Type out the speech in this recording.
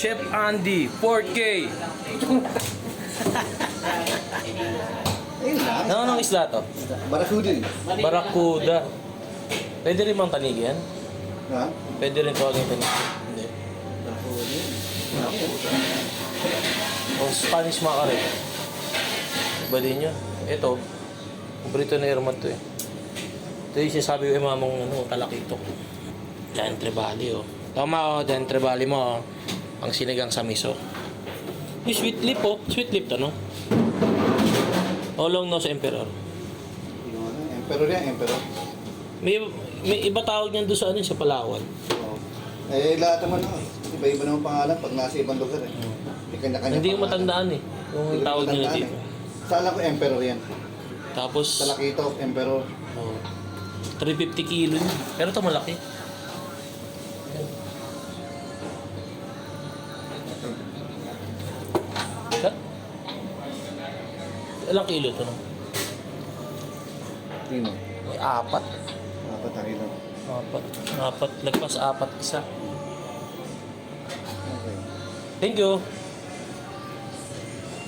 Chef Andy, 4K. Ayun lang. Ano anong isda to? Barracuda. Barracuda. Pwede rin bang tanigi yan? Ha? Pwede rin tawagin tanigi. Hindi. O Spanish mackerel. Iba din yun. Ito, paborito na Herman to eh. Ito yung sinasabi ko kay mamang ano, talakito. Diyan Trevally oh. Tama oh, Diyan Trevally mo oh. Ang sinigang sa miso. Yung sweet lip oh. Sweet lip to no? Olong nose emperor. Ano, emperor yan, emperor. May, may iba tawag niyan doon sa ano sa Palawan. Oo. Eh, lahat naman ako. Iba-iba naman pangalan pag nasa ibang lugar eh. May kanya-kanya Hindi ko pangalan. matandaan eh. Yung Hindi ko tawag nila matandaan dito. eh. Sa alam ko, emperor yan. Tapos, Talakito, emperor. oh, 350 kilo yun. Pero ito malaki. Sa? Ilang kilo ito no? Tino. May apat. Apat na kilo. Apat. Apat. Lagpas apat isa. Okay. Thank you.